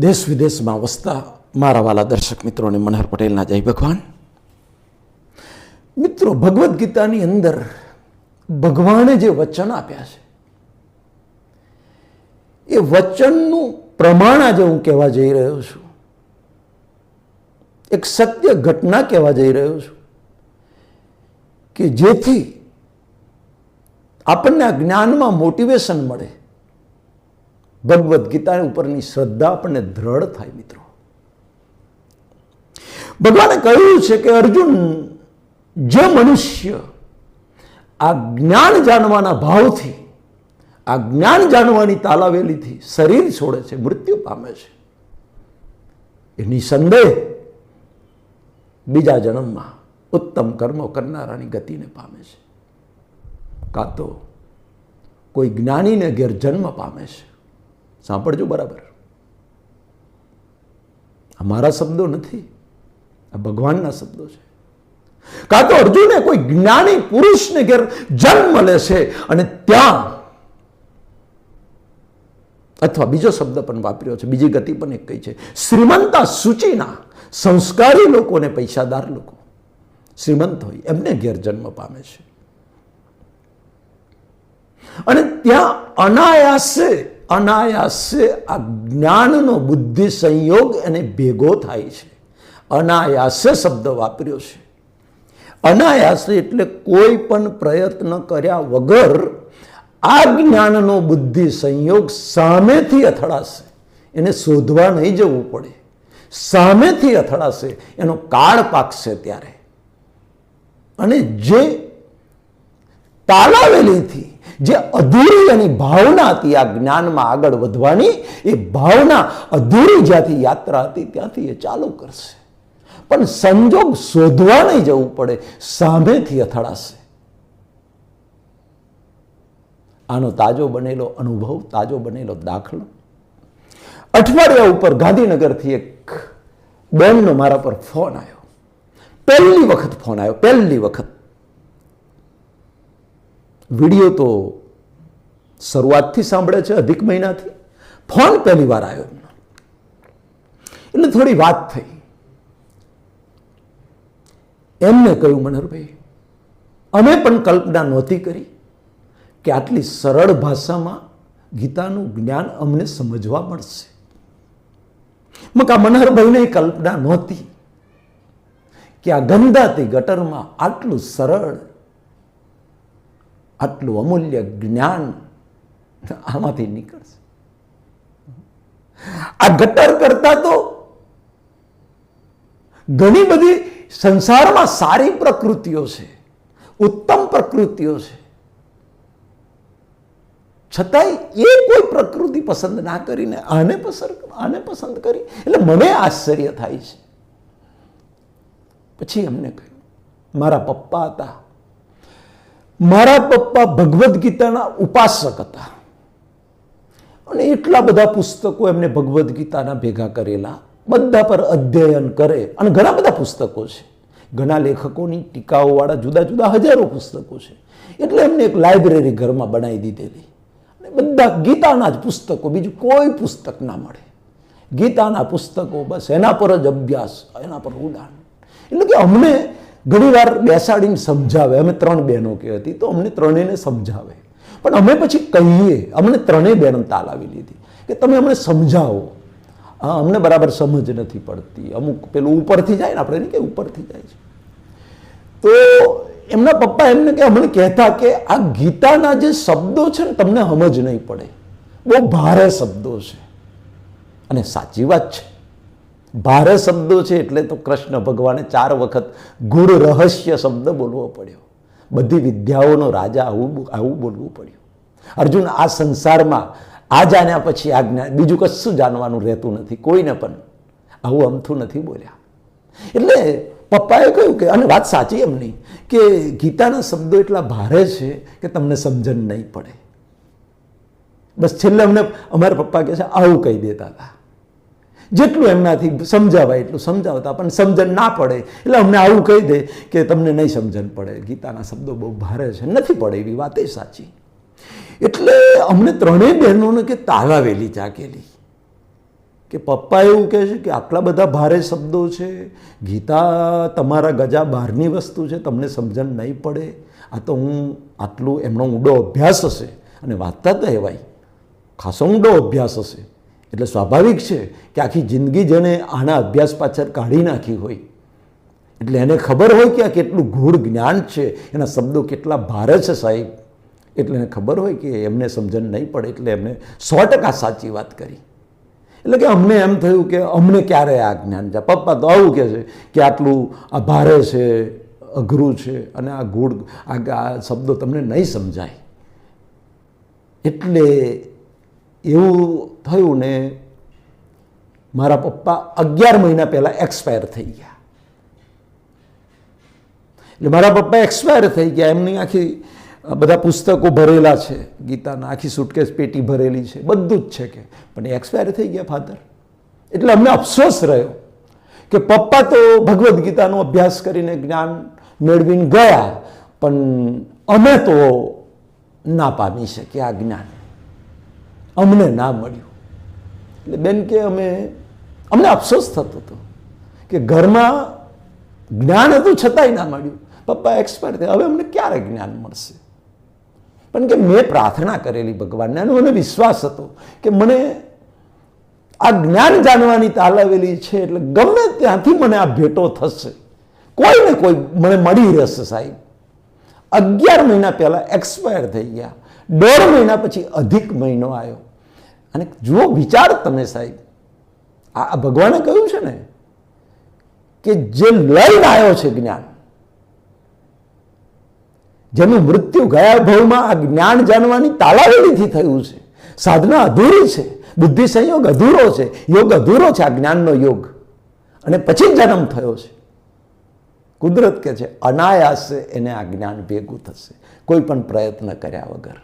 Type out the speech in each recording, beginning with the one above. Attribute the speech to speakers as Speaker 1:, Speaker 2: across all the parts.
Speaker 1: દેશ વિદેશમાં વસતા મારા વાલા દર્શક મિત્રોને મનહર પટેલના જય ભગવાન. મિત્રો, ભગવદ્ ગીતાની અંદર ભગવાને જે વચન આપ્યા છે, એ વચનનું પ્રમાણ આજે હું કહેવા જઈ રહ્યો છું. એક સત્ય ઘટના કહેવા જઈ રહ્યો છું કે જેથી આપણને આ જ્ઞાનમાં મોટિવેશન મળે. ભગવદ્ ગીતા ઉપરની શ્રદ્ધા આપણને દ્રઢ થાય મિત્રો. ભગવાને કહ્યું છે કે અર્જુન, જે મનુષ્ય આ જ્ઞાન જાણવાના ભાવથી, આ જ્ઞાન જાણવાની તાલાવેલીથી શરીર છોડે છે, મૃત્યુ પામે છે. એ નિસંદેહ બીજા જન્મમાં ઉત્તમ કર્મો કરનારાની ગતિને પામે છે. કાં તો કોઈ જ્ઞાનીને ઘેર જન્મ પામે છે. સાંભળજો બરાબર. આ મારા શબ્દો નથી, આ ભગવાનના શબ્દો છે. કાં તો અર્જુને કોઈ જ્ઞાની પુરુષને ઘેર જન્મ લે છે અને ત્યાં અથવા બીજો શબ્દ પણ વાપર્યો છે, બીજી ગતિ પણ એક કઈ છે. શ્રીમંતા સૂચિના સંસ્કારી લોકો અને પૈસાદાર લોકો. શ્રીમંત હોય, એમને ઘેર જન્મ પામે છે. અને ત્યાં અનાયાસે અનાયાસે આ જ્ઞાનનો બુદ્ધિ સંયોગ એને ભેગો થાય છે. અનાયાસે શબ્દ વાપર્યો છે. અનાયાસે એટલે કોઈ પણ પ્રયત્ન કર્યા વગર આ જ્ઞાનનો બુદ્ધિ સંયોગ સામેથી અથડાશે. એને શોધવા નહીં જવું પડે. સામેથી અથડાશે. એનો કાળ પાકશે ત્યારે. અને જે તાલાવેલીથી જે અધૂરી એની ભાવના હતી આ જ્ઞાનમાં આગળ વધવાની, એ ભાવના અધૂરી જ્યાંથી યાત્રા હતી ત્યાંથી એ ચાલુ કરશે. પણ સંજોગ શોધવા નહીં જવું પડે, સામેથી અથડાશે. આનો તાજો બનેલો અનુભવ, તાજો બનેલો દાખલો. અઠવાડિયા ઉપર ગાંધીનગરથી એક બેનનો મારા પર ફોન આવ્યો. પહેલી વખત ફોન આવ્યો, પહેલી વખત. વીડિયો તો શરૂઆતથી સાંભળે છે, અધિક મહિનાથી. ફોન પહેલી વાર આવ્યો એમનો. એટલે થોડી વાત થઈ. એમને કહ્યું, મનહરભાઈ, અમે પણ કલ્પના નહોતી કરી કે આટલી સરળ ભાષામાં ગીતાનું જ્ઞાન અમને સમજવા મળશે. મકા મનહરભાઈને કલ્પના નહોતી કે આ ગંદાતી ગટરમાં આટલું સરળ આટલું અમૂલ્ય જ્ઞાન આમાંથી નીકળશે. આ ગટર કરતા તો ઘણી બધી સંસારમાં સારી પ્રકૃતિઓ છે, ઉત્તમ પ્રકૃતિઓ છે. છતાંય એ કોઈ પ્રકૃતિ પસંદ ના કરીને આને પસંદ આને પસંદ કરી, એટલે મને આશ્ચર્ય થાય છે. પછી એમને કહ્યું, મારા પપ્પા હતા મારા પપ્પા ભગવદ્ ગીતાના ઉપાસક હતા. અને એટલા બધા પુસ્તકો એમને ભગવદ્ ગીતાના ભેગા કરેલા, બધા પર અધ્યયન કરે, અને ઘણા બધા પુસ્તકો છે. ઘણા લેખકોની ટીકાઓવાળા જુદા જુદા હજારો પુસ્તકો છે. એટલે એમને એક લાઇબ્રેરી ઘરમાં બનાવી દીધેલી. અને બધા ગીતાના જ પુસ્તકો, બીજું કોઈ પુસ્તક ના મળે. ગીતાના પુસ્તકો બસ એના પર જ અભ્યાસ, એના પર ઉડાન. એટલે કે અમને ઘણીવાર બેસાડીને સમજાવે. અમે ત્રણ બહેનો કે હતી, તો અમને ત્રણેયને સમજાવે. પણ અમે પછી કહીએ, અમને ત્રણેય બહેનો તાલાવી લીધી કે તમે અમને સમજાવો. હા, અમને બરાબર સમજ નથી પડતી. અમુક પેલું ઉપરથી જાય ને, આપણે કે ઉપરથી જાય છે. તો એમના પપ્પા એમને કે, અમને કહેતા કે, આ ગીતાના જે શબ્દો છે ને, તમને સમજ નહીં પડે. બહુ ભારે શબ્દો છે. અને સાચી વાત છે. ભારે શબ્દો છે એટલે તો કૃષ્ણ ભગવાને ચાર વખત ગુરુ રહસ્ય શબ્દ બોલવો પડ્યો. બધી વિદ્યાઓનો રાજા આવું આવું બોલવું પડ્યું. અર્જુન આ સંસારમાં આ જાણ્યા પછી આ જ્ઞાન બીજું કશું જાણવાનું રહેતું નથી, કોઈને પણ આવું અમથું નથી બોલ્યા. એટલે પપ્પાએ કહ્યું કે, અને વાત સાચી એમ નહીં કે ગીતાના શબ્દો એટલા ભારે છે કે તમને સમજણ નહીં પડે. બસ છેલ્લે અમને, અમારા પપ્પા કહે છે, આવું કહી દેતા હતા. જેટલું એમનાથી સમજાવાય એટલું સમજાવતા, પણ સમજણ ના પડે. એટલે અમને આવું કહી દે કે તમને નહીં સમજણ પડે. ગીતાના શબ્દો બહુ ભારે છે. નથી પડે એવી વાત એ સાચી. એટલે અમને ત્રણેય બહેનોને કે તાલાવેલી જાગેલી કે પપ્પા એવું કહે છે કે આટલા બધા ભારે શબ્દો છે. ગીતા તમારા ગજા બહારની વસ્તુ છે. તમને સમજણ નહીં પડે. આ તો હું આટલું એમનો ઊંડો અભ્યાસ હશે. અને વાંચતા તો કહેવાય ખાસો ઊંડો અભ્યાસ હશે. એટલે સ્વાભાવિક છે કે આખી જિંદગી જેને આના અભ્યાસ પાછળ કાઢી નાખી હોય. એટલે એને ખબર હોય કે આ કેટલું ગૂઢ જ્ઞાન છે, એના શબ્દો કેટલા ભારે છે સાહેબ. એટલે એને ખબર હોય કે એમને સમજણ નહીં પડે, એટલે એમને સો ટકા સાચી વાત કરી. એટલે કે અમને એમ થયું કે અમને ક્યારે આ જ્ઞાન છે? પપ્પા તો આવું કહે છે કે આટલું આ ભારે છે, અઘરું છે અને આ આ આ શબ્દો તમને નહીં સમજાય. એટલે એવું થયું ને મારા પપ્પા અગિયાર મહિના પહેલાં એક્સપાયર થઈ ગયા. એટલે મારા પપ્પા એક્સપાયર થઈ ગયા. એમની આખી બધા પુસ્તકો ભરેલા છે. ગીતાના આખી સુટકેસ પેટી ભરેલી છે. બધું જ છે કે. પણ એક્સપાયર થઈ ગયા ફાધર એટલે અમને અફસોસ રહ્યો કે પપ્પા તો ભગવદ્ ગીતાનો અભ્યાસ કરીને જ્ઞાન મેળવીને ગયા, પણ અમે તો ના પામી શક્યા આ જ્ઞાન અમને ના મળ્યું. એટલે બેન કે અમે અમને અફસોસ થતો હતો કે ઘરમાં જ્ઞાન હતું છતાંય ના મળ્યું. પપ્પા એક્સપાયર થયા. હવે અમને ક્યારે જ્ઞાન મળશે? પણ કે મેં પ્રાર્થના કરેલી ભગવાનને અને મને વિશ્વાસ હતો કે મને આ જ્ઞાન જાણવાની તાલાવેલી છે એટલે ગમે ત્યાંથી મને આ ભેટો થશે. કોઈ ને કોઈ મને મળી રહેશે સાહેબ. અગિયાર મહિના પહેલાં એક્સપાયર થઈ ગયા. દોઢ મહિના પછી અધિક મહિનો આવ્યો. અને જુઓ, વિચાર તમે સાહેબ. આ ભગવાને કહ્યું છે ને કે જે લઈને આવ્યો છે જ્ઞાન, જેનું મૃત્યુ ગયા ભવમાં આ જ્ઞાન જાણવાની તાલાવેલીથી થયું છે. સાધના અધૂરી છે, બુદ્ધિ સંયોગ અધૂરો છે, યોગ અધૂરો છે, આ જ્ઞાનનો યોગ. અને પછી જન્મ થયો છે. કુદરત કે છે, અનાયાસે એને આ જ્ઞાન ભેગું થશે. કોઈ પણ પ્રયત્ન કર્યા વગર.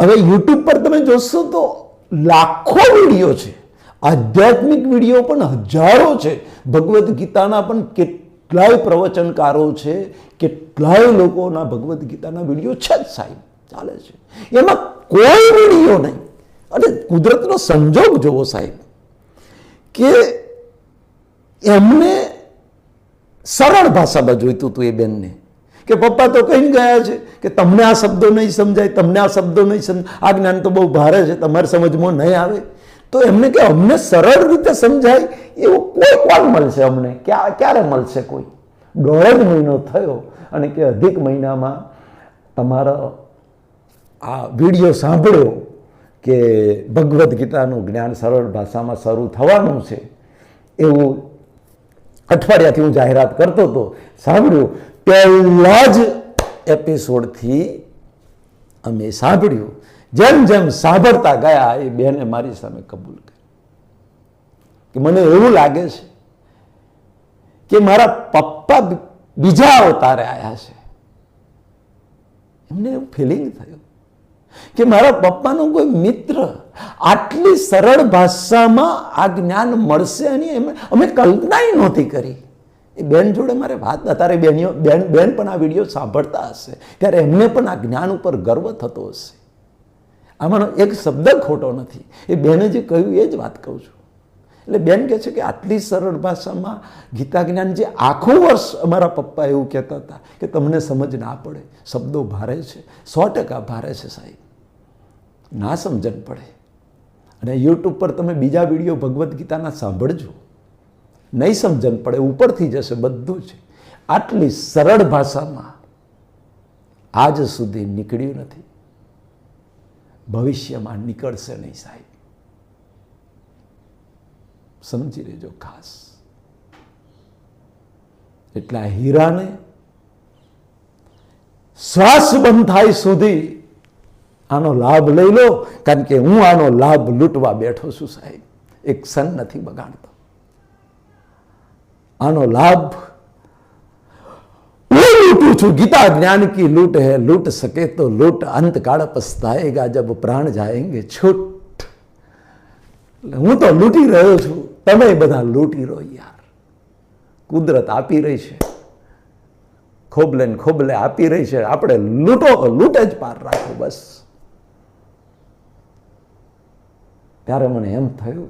Speaker 1: હવે યુટ્યુબ પર તમે જોશો તો લાખો વીડિયો છે. આધ્યાત્મિક વીડિયો પણ હજારો છે. ભગવદ્ ગીતાના પણ કેટલાય પ્રવચનકારો છે. કેટલાય લોકોના ભગવદ્ ગીતાના વીડિયો છે જ સાહેબ. ચાલે છે. એમાં કોઈ વીડિયો નહીં. અને કુદરતનો સંજોગ જોવો સાહેબ, કે એમને સરળ ભાષામાં જોઈતું હતું એ બેનને. કે પપ્પા તો કહીને ગયા છે કે તમને આ શબ્દો નહીં સમજાય, તમને આ શબ્દો નહીં સમજાય આ જ્ઞાન તો બહુ ભારે છે, તમારે સમજમાં નહીં આવે. તો એમને કે અમને સરળ રીતે સમજાય એવું કોઈ કોણ મળશે અમને? ક્યાં, ક્યારે મળશે કોઈ? દોઢ મહિનો થયો અને કે અધિક મહિનામાં તમારો આ વીડિયો સાંભળ્યો કે ભગવદ્ ગીતાનું જ્ઞાન સરળ ભાષામાં શરૂ થવાનું છે, એવું અઠવાડિયાથી હું જાહેરાત કરતો હતો, સાંભળ્યું. પહેલા જ એપિસોડથી અમે સાંભળ્યું. જેમ જેમ સાંભળતા ગયા, એ બેને મારી સામે કબૂલ કરી. કે મને એવું લાગે છે કે મારા પપ્પા બીજા અવતારે આવ્યા છે. એમને એવું ફિલિંગ થયું કે મારા પપ્પાનો કોઈ મિત્ર આટલી સરળ ભાષામાં આ જ્ઞાન મળશે અને અમે કલ્પનાય નહોતી કરી. એ બેન જોડે મારે વાત અત્યારે બેનીઓ, બેન બેન પણ આ વીડિયો સાંભળતા હશે. ત્યારે એમને પણ આ જ્ઞાન ઉપર ગર્વ થતો હશે. આમાંનો એક શબ્દ ખોટો નથી. એ બેને જે કહ્યું એ જ વાત કહું છું. એટલે બેન કહે છે કે આટલી સરળ ભાષામાં ગીતા જ્ઞાન જે આખું વર્ષ અમારા પપ્પા એવું કહેતા હતા કે તમને સમજ ના પડે. શબ્દો ભારે છે. સો ટકા ભારે છે સાહેબ. ના સમજણ પડે. અને યુટ્યુબ પર તમે બીજા વીડિયો ભગવદ્ ગીતાના સાંભળજો. નહીં સમજણ પડે, ઉપરથી જશે, બધું છે. આટલી સરળ ભાષામાં આજ સુધી નીકળ્યું નથી. ભવિષ્યમાં નીકળશે નહીં સાહેબ. સમજી લેજો ખાસ. એટલા હીરાને શ્વાસ બંધ થાય સુધી આનો લાભ લઈ લો, કારણ કે હું આનો લાભ લૂંટવા બેઠો છું સાહેબ. એક સન નથી બગાડતો. આનો લાભ? હું લૂટું છું. ગીતા જ્ઞાન કી લૂટ હે, લૂટ સકે તો લૂટ. અંત કાળ પસ્તાયેગા જબ પ્રાણ જાયંગે છૂટ. હું તો લૂંટી રહ્યો છું. તમે બધા લૂંટી રહો યાર. કુદરત આપી રહી છે. ખોબલે ખોબલે આપી રહી છે. આપણે લૂંટો, લૂંટ જ પાર રાખો બસ. ત્યારે મને એમ થયું,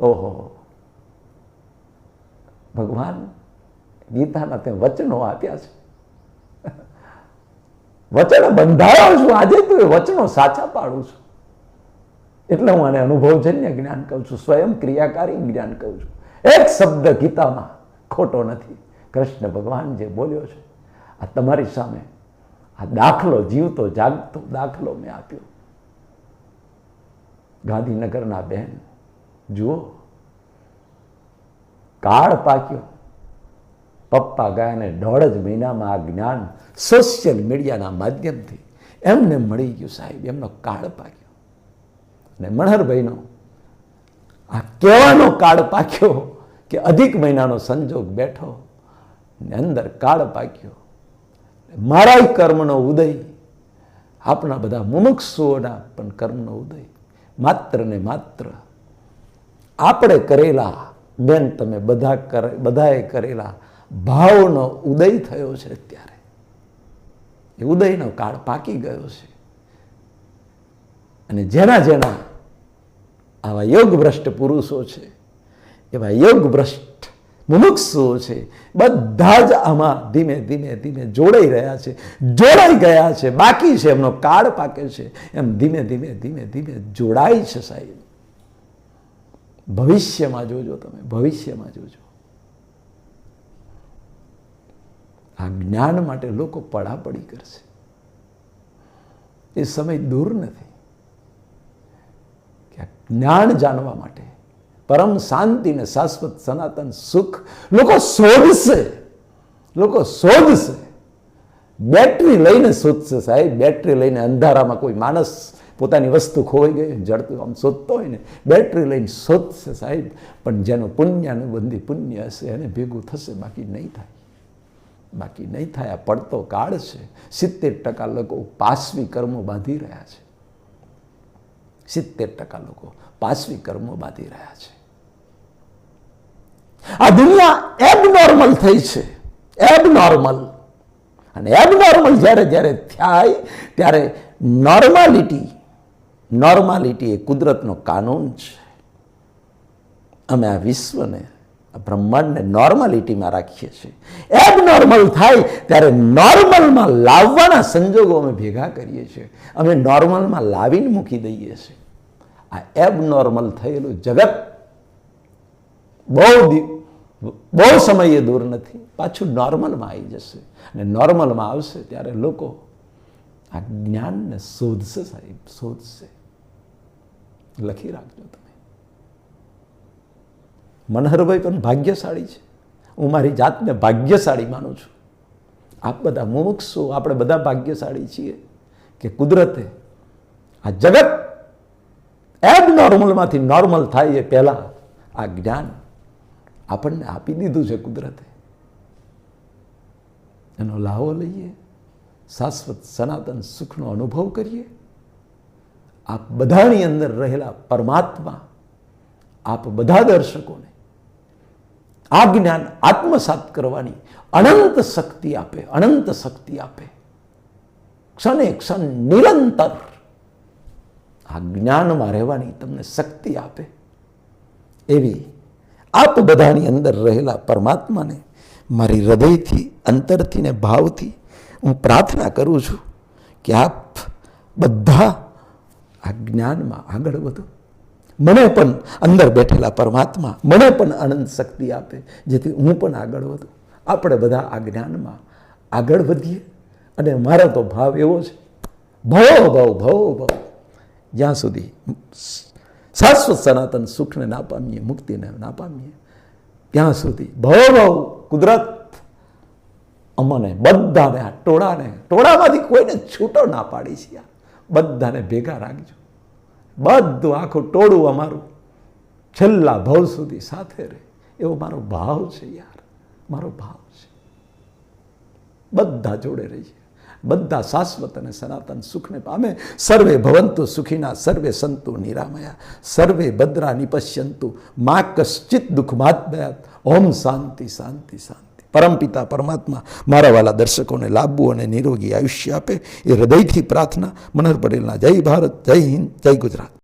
Speaker 1: ઓહો. ભગવાન ગીતાના તે વચનો આપ્યા છે. વચનો બંધાયો છું, આજે તો એ વચનો સાચા પાડું છું. એટલે હું આને અનુભવજન્ય જ્ઞાન કહું છું, સ્વયં ક્રિયાકારી જ્ઞાન કહું છું. એક શબ્દ ગીતામાં ખોટો નથી. કૃષ્ણ ભગવાન જે બોલ્યો છે, આ તમારી સામે આ દાખલો જીવતો, જાગતો દાખલો મેં આપ્યો. ગાંધીનગરના બહેન જુઓ કાળ પાક્યો. પપ્પા ગાયને દોઢ જ મહિનામાં આ જ્ઞાન સોશિયલ મીડિયાના માધ્યમથી એમને મળી ગયું સાહેબ, એમનો કાળ પાક્યો. અને મણહરભાઈનો આ કહેવાનો કાળ પાક્યો કે અધિક મહિનાનો સંજોગ બેઠો ને અંદર કાળ પાક્યો. મારા કર્મનો ઉદય આપણા બધા મુમુક્ષુઓના પણ કર્મનો ઉદય. માત્ર ને માત્ર આપણે કરેલા બેન, તમે બધા કરે, બધાએ કરેલા ભાવનો ઉદય થયો છે અત્યારે. એ ઉદયનો કાળ પાકી ગયો છે. અને જેના જેના આવા યોગભ્રષ્ટ પુરુષો છે, એવા યોગ ભ્રષ્ટ મુમુક્ષુઓ છે, બધા જ આમાં ધીમે ધીમે ધીમે જોડાઈ રહ્યા છે, જોડાઈ ગયા છે, બાકી છે, એમનો કાળ પાકે છે, એમ ધીમે ધીમે ધીમે ધીમે જોડાય છે સાહેબ. ભવિષ્યમાં જોજો તમે, ભવિષ્યમાં જોજો. આ જ્ઞાન માટે લોકો પડાપડી કરશે. એ સમય દૂર નથી. કે જ્ઞાન જાણવા માટે પરમ શાંતિ ને શાશ્વત સનાતન સુખ લોકો શોધશે લોકો શોધશે. બેટરી લઈને શોધશે સાહેબ. બેટરી લઈને અંધારામાં કોઈ માણસ પોતાની વસ્તુ ખોવાઈ ગઈ, જડતું આમ શોધતો હોય ને, બેટરી લઈને શોધશે સાહેબ. પણ જેનું પુણ્યાનુબંધી પુણ્ય હશે, એને ભેગું થશે, બાકી નહીં થાય. બાકી નહીં થાય. આ પડતો કાળ છે. સિત્તેર ટકા લોકો પાસવી કર્મો બાંધી રહ્યા છે. સિત્તેર ટકા લોકો પાસવી કર્મો બાંધી રહ્યા છે. આ દુનિયા એબનોર્મલ થઈ છે. એબનોર્મલ અને એબનોર્મલ જ્યારે જ્યારે થાય ત્યારે નોર્માલિટી નોર્માલિટી એ કુદરતનો કાનૂન છે. અમે આ વિશ્વને, આ બ્રહ્માંડને નોર્માલિટીમાં રાખીએ છીએ. એબનોર્મલ થાય ત્યારે નોર્મલમાં લાવવાના સંજોગો અમે ભેગા કરીએ છીએ. અમે નોર્મલમાં લાવીને મૂકી દઈએ છીએ. આ એબનોર્મલ થયેલું જગત બહુ બહુ સમયે દૂર નથી. પાછું નોર્મલમાં આવી જશે. અને નોર્મલમાં આવશે ત્યારે લોકો આ જ્ઞાનને શોધશે સાહેબ, શોધશે. લખી રાખજો તમે. મનહરભાઈ પણ ભાગ્યશાળી છે. હું મારી જાતને ભાગ્યશાળી માનું છું. આપ બધા મુમુક્ષો આપણે બધા ભાગ્યશાળી છીએ કે કુદરતે આ જગત એબનોર્મલમાંથી નોર્મલ થાય એ પહેલાં આ જ્ઞાન આપણને આપી દીધું છે કુદરતે. એનો લાહો લઈએ, શાશ્વત સનાતન સુખનો અનુભવ કરીએ. આપ બધાની અંદર રહેલા પરમાત્મા, આપ બધા દર્શકોને આ જ્ઞાન આત્મસાત કરવાની અનંત શક્તિ આપે, અનંત શક્તિ આપે. ક્ષણે ક્ષણ નિરંતર આ જ્ઞાનમાં રહેવાની તમને શક્તિ આપે. એવી આપ બધાની અંદર રહેલા પરમાત્માને મારી હૃદયથી, અંતરથી ને ભાવથી હું પ્રાર્થના કરું છું કે આપ બધા આ જ્ઞાનમાં આગળ વધો. મને પણ અંદર બેઠેલા પરમાત્મા મને પણ અનંત શક્તિ આપે, જેથી હું પણ આગળ વધું. આપણે બધા આ જ્ઞાનમાં આગળ વધીએ અને મારો તો ભાવ એવો છે. ભવો ભવ ભવો ભવ. જ્યાં સુધી શાશ્વત સનાતન સુખને ના પામીએ મુક્તિને ના પામીએ ત્યાં સુધી ભવો ભવ કુદરત અમને બધાને, આ ટોળાને, ટોળામાંથી કોઈને છૂટો ના પાડી છે બધાને ભેગા રાખજો. બધું આખું ટોળું અમારું છેલ્લા ભવ સુધી સાથે રહે. એવો મારો ભાવ છે યાર. મારો ભાવ છે. બધા જોડે રહીએ. બધા શાશ્વત અને સનાતન સુખને પામે. સર્વે ભવંતુ સુખીના, સર્વે સંતુ નિરામયા. સર્વે ભદ્રા નિપશ્યંતુ. મા કશ્ચિત દુઃખમાત્મયાત ઓમ શાંતિ શાંતિ શાંતિ. પરમપિતા પરમાત્મા, મારા વાલા દર્શકોને લાભવું અને નિરોગી આયુષ્ય આપે. એ હૃદયથી પ્રાર્થના, મનહર પટેલના, જય ભારત, જય હિન્દ, જય ગુજરાત.